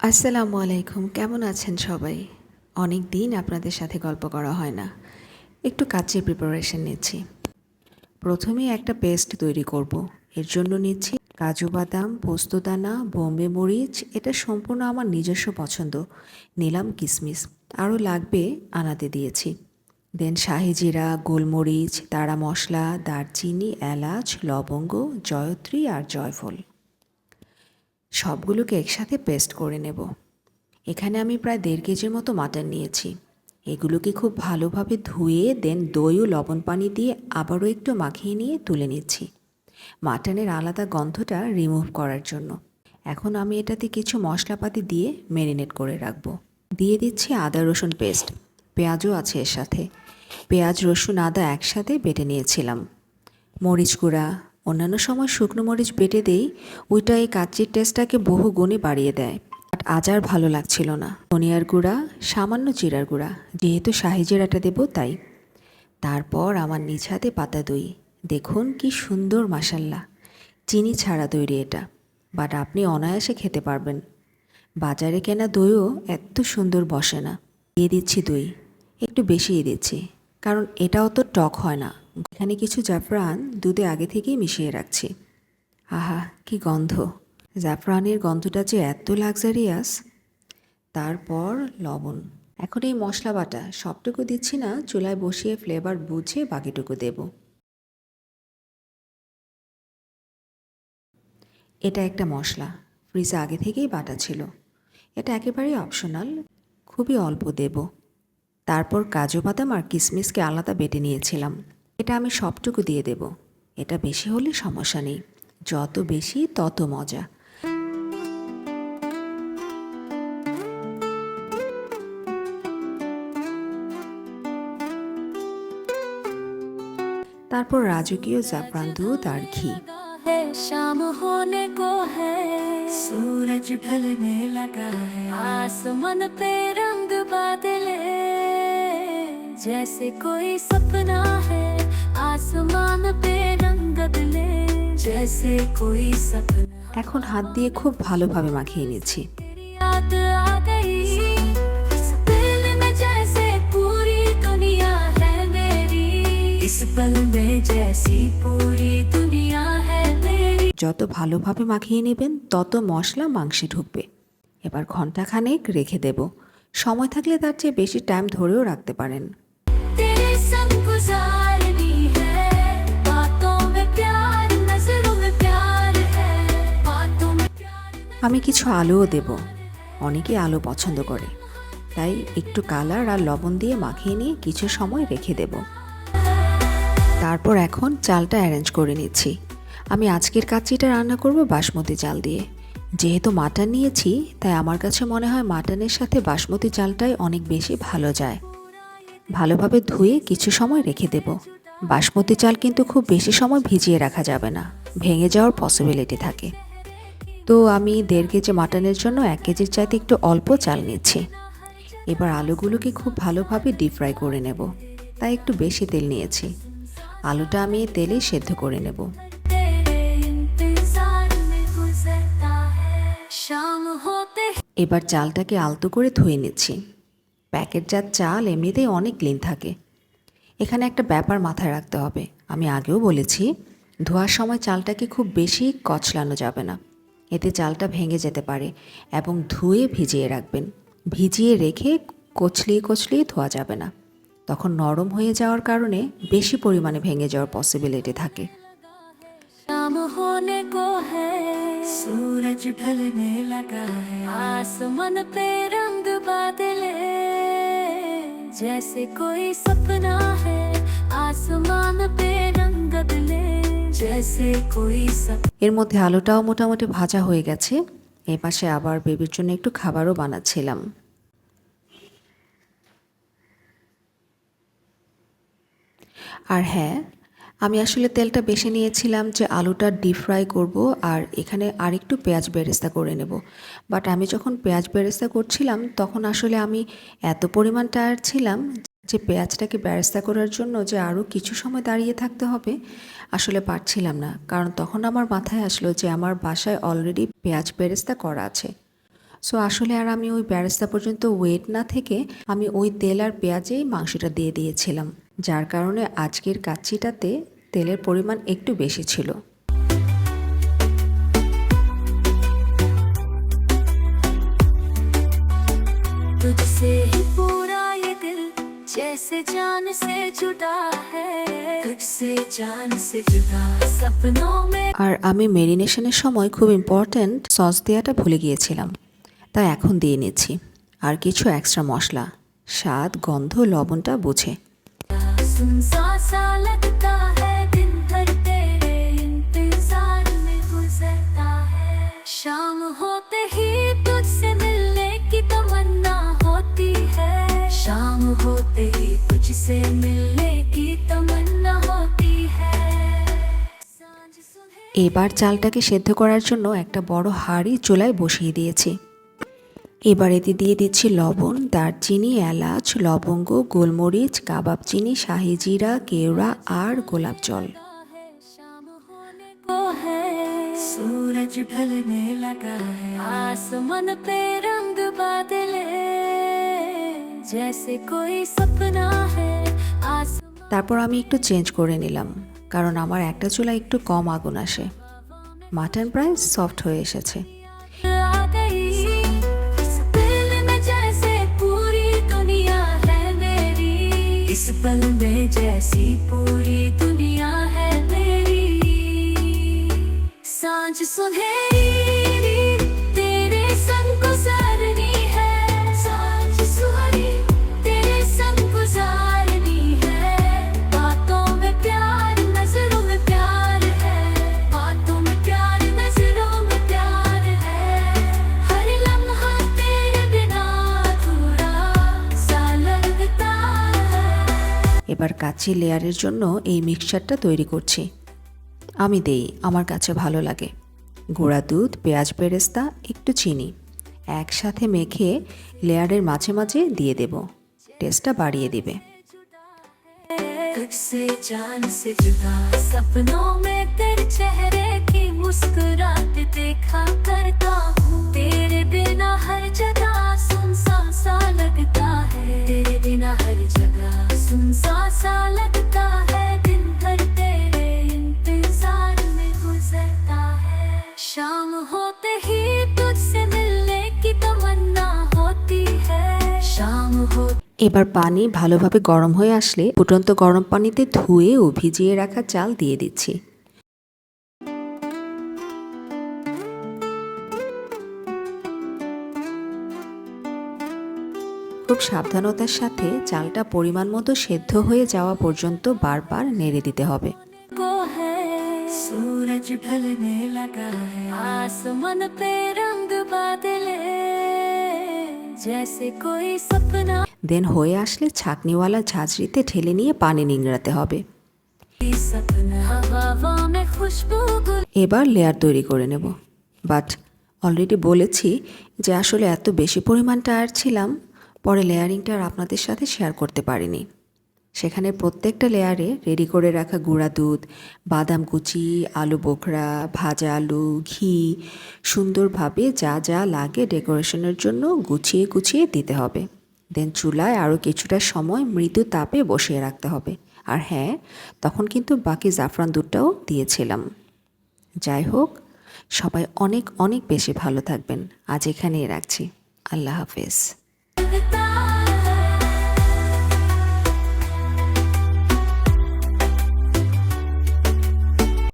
আসসালামু আলাইকুম, কেমন আছেন সবাই? অনেক দিন আপনাদের সাথে গল্প করা হয় না। একটু কাচ্চির প্রিপারেশন নিচ্ছি। প্রথমে একটা পেস্ট তৈরি করব। এর জন্য নিচ্ছি কাজু বাদাম পোস্তদানা বোম্বে মরিচ। এটা সম্পূর্ণ আমার নিজস্ব পছন্দ। নিলাম কিশমিশ আরও লাগবে, আনাতে দিয়েছি। দেন শাহি জিরা, গোলমরিচ, তারা মশলা, দারচিনি, এলাচ, লবঙ্গ, জয়ত্রী আর জয়ফল। সবগুলোকে একসাথে পেস্ট করে নেব। এখানে আমি প্রায় দেড় কেজির মতো মাটন নিয়েছি। এগুলোকে খুব ভালোভাবে ধুয়ে দেন দই ও লবণ পানি দিয়ে আবারও একটু মাখিয়ে নিয়ে তুলে নিচ্ছি। মাটনের আলাদা গন্ধটা রিমুভ করার জন্য। এখন আমি এটাতে কিছু মশলাপাতি দিয়ে ম্যারিনেট করে রাখব। দিয়ে দিচ্ছি আদা রসুন পেস্ট পেঁয়াজও আছে এর সাথে। পেঁয়াজ রসুন আদা একসাথে বেটে নিয়েছিলাম। মরিচ গুঁড়া অন্যান্য সময় শুকনো মরিচ বেটে দেই, ওইটা এই কাচ্চির টেস্টটাকে বহু গুণে বাড়িয়ে দেয়। বাট আজ আর ভালো লাগছিল না। ধনিয়ার গুঁড়া, সামান্য জিরার গুঁড়া, যেহেতু শাহি জিরাটা দেবো তাই। তারপর আমার নিজ হাতে পাতা দই। দেখুন কি সুন্দর মাসাল্লা চিনি ছাড়া তৈরি এটা। বাট আপনি অনায়াসে খেতে পারবেন। বাজারে কেনা দইও এত সুন্দর বসে না। দিয়ে দিচ্ছি দই। একটু বেশিই দিচ্ছি। কারণ এটাও তো টক হয় না। এখানে কিছু জাফরান দুধে আগে থেকেই মিশিয়ে রাখছি। আহা, কি গন্ধ। জাফরানের গন্ধটা যে এত লাক্সারিয়াস। তারপর লবণ। এখন এই মশলা বাটা, সবটুকু দিচ্ছি না, চুলায় বসিয়ে ফ্লেভার বুঝে বাকিটুকু দেব। এটা একটা মশলা ফ্রিজে আগে থেকেই বাটা ছিল। এটা একেবারেই অপশনাল খুবই অল্প দেব। তারপর কাজু বাদাম আর কিশমিশকে আলাদা বেটে নিয়েছিলাম। এটা আমি সবটুকু দিয়ে দেব এটা বেশি হলে সমস্যা নেই যত বেশি তত মজা তারপর রাজকীয় জাফরান দুধ আর ঘি है शाम होने को है सूरज ढलने लगा है आसमान पे रंग बादल है जैसे कोई सपना है आसमान पे रंग बदले जैसे कोई सपना এখন হাত দিয়ে খুব ভালোভাবে মাখিয়ে নিচ্ছি तेरी याद आ गई इस दिल में जैसे पूरी दुनिया है मेरी इस पल में जैसी पूरी दुनिया है मेरी যত ভালোভাবে মাখিয়ে নেবেন তত মশলা মাংসে ঢুকবে এবার ঘন্টাখানেক রেখে দেব সময় থাকলে তার চেয়ে বেশি টাইম ধরেও রাখতে পারেন আমি কিছু আলুও দেব। অনেকে আলু পছন্দ করে। তাই একটু কালার আর লবণ দিয়ে মাখিয়ে নিয়ে কিছু সময় রেখে দেব। তারপর এখন চালটা অ্যারেঞ্জ করে নিচ্ছি। আমি আজকের কাচ্চিটা রান্না করব বাসমতি চাল দিয়ে। যেহেতু মাটন নিয়েছি, তাই আমার কাছে মনে হয় মাটনের সাথে বাসমতি চালটাই অনেক বেশি ভালো যায়। ভালোভাবে ধুয়ে কিছু সময় রেখে দেব। বাসমতি চাল কিন্তু খুব বেশি সময় ভিজিয়ে রাখা যাবে না। ভেঙে যাওয়ার পসিবিলিটি থাকে। তো আমি দেড় কেজি মাটনের জন্য এক কেজির চাইতে একটু অল্প চাল নিচ্ছি। এবার আলুগুলোকে খুব ভালোভাবে ডিপ ফ্রাই করে নেব। তাই একটু বেশি তেল নিয়েছি। আলুটা আমি তেলে সেদ্ধ করে নেব। এবার চালটাকে আলতো করে ধুয়ে নিচ্ছি। প্যাকেটজাত চাল এমনিতেই অনেক ক্লিন থাকে। এখানে একটা ব্যাপার মাথায় রাখতে হবে। আমি আগেও বলেছি, ধোয়ার সময় চালটাকে খুব বেশি কচলানো যাবে না। এতে চালটা ভেঙে যেতে পারে এবং ধুয়ে ভিজিয়ে রাখবেন ভিজিয়ে রেখে কচলিয়ে কচলিয়ে ধোয়া যাবে না তখন নরম হয়ে যাওয়ার কারণে বেশি পরিমাণে ভেঙে যাওয়ার পসিবিলিটি থাকে शाम होने को है सूरज ढलने लगा है आसमान पे रंग बादल है जैसे कोई सपना है आसमान पे रंग बदले जैसे कोई सपना এর মধ্যে আলুটাও মোটামুটি ভাজা হয়ে গেছে। এই পাশে আবার বেবির জন্য একটু খাবারও বানাচ্ছিলাম। আর হ্যাঁ আমি আসলে তেলটা বেশি নিয়েছিলাম যে আলুটা ডিপ ফ্রাই করব আর এখানে আরেকটু পেঁয়াজ বেরেস্তা করে নেব। বাট আমি যখন পেঁয়াজ বেরেস্তা করছিলাম, তখন আসলে আমি এত পরিমাণ টায়ার ছিলাম যে পেঁয়াজটাকে বেরেস্তা করার জন্য যে আরও কিছু সময় দাঁড়িয়ে থাকতে হবে আসলে পারছিলাম না কারণ তখন আমার মাথায় আসলো যে আমার বাসায় অলরেডি পেঁয়াজ বেরেস্তা করা আছে সো আসলে আর আমি ওই ব্যারেস্তা পর্যন্ত ওয়েট না থেকে আমি ওই তেল আর পেঁয়াজেই মাংসটা দিয়ে দিয়েছিলাম যার কারণে আজকের কাচ্চিটাতে তেলের পরিমাণ একটু বেশি ছিল तुझसे ही पूरा ये दिल जैसे जान से जुड़ा है तुझसे जान से जुड़ा सपनों में আর আমি মেরিনেশনের সময় খুব ইম্পর্ট্যান্ট সস দেওয়াটা ভুলে গিয়েছিলাম তাই এখন দিয়ে নিচ্ছি আর কিছু এক্সট্রা মশলা স্বাদ গন্ধ লবণটা বুঝে सुनसा सा এবার চালটাকে সেদ্ধ করার জন্য একটা বড় হাঁড়ি চুলায় বসিয়ে দিয়েছি এবার এতে দিয়ে দিচ্ছি লবণ দারচিনি এলাচ লবঙ্গ গোলমরিচ কাবাব চিনি শাহি জিরা কেওড়া আর গোলাপ জল है शाम होने को है सूरज ढलने लगा है आसमान पे रंग बादल जैसे कोई सपना है आसमान তারপর আমি একটু চেঞ্জ করে নিলাম কারণ আমার একটা চুলা একটু কম আগুন আসে মাটন প্রায় সফট হয়ে এসেছে आ गई কাচি লেয়ারের জন্য এই মিক্সচারটা তৈরি করছি। আমি দেই, আমার কাছে ভালো লাগে। গুঁড়া দুধ, পেঁয়াজ পেরেস্তা একটু চিনি। একসাথে মেখে লেয়ারের মাঝে মাঝে দিয়ে দেব। টেস্টটা বাড়িয়ে দেবে। সপনো মে তে চেহরে কি মুস্কুরাতে এবার পানি ভালোভাবে গরম হয়ে আসলে ফুটন্ত গরম পানিতে ধুয়ে ও ভিজিয়ে রাখা চাল দিয়ে দিচ্ছি খুব সাবধানতার সাথে চালটা পরিমাণ মতো সেদ্ধ হয়ে যাওয়া পর্যন্ত বারবার নেড়ে দিতে হবে को है सूरज ढलने लगा है आसमान पे रंग बादल जैसे कोई सपना দেন হয়ে আসলে ছাঁকনিওয়ালা ঝাঁঝরিতে ঠেলে নিয়ে পানি নিংড়াতে হবে। এবার লেয়ার তৈরি করে নেব। বাট অলরেডি বলেছি যে আসলে এত বেশি পরিমাণ টায়ার ছিলাম, পরে লেয়ারিংটা আর আপনাদের সাথে শেয়ার করতে পারিনি। সেখানে প্রত্যেকটা লেয়ারে রেডি করে রাখা গুঁড়া দুধ, বাদাম কুচি, আলু বোখরা, ভাজা আলু, ঘি, সুন্দরভাবে যা যা লাগে ডেকোরেশনের জন্য গুছিয়ে গুছিয়ে দিতে হবে। দেন চুলায় আরও কিছুটা সময় মৃদু তাপে বসিয়ে রাখতে হবে। আর হ্যাঁ তখন কিন্তু বাকি জাফরান দুধটাও দিয়েছিলাম। যাই হোক, সবাই অনেক অনেক বেশি ভালো থাকবেন। আজ এখানেই রাখছি। আল্লাহ হাফেজ।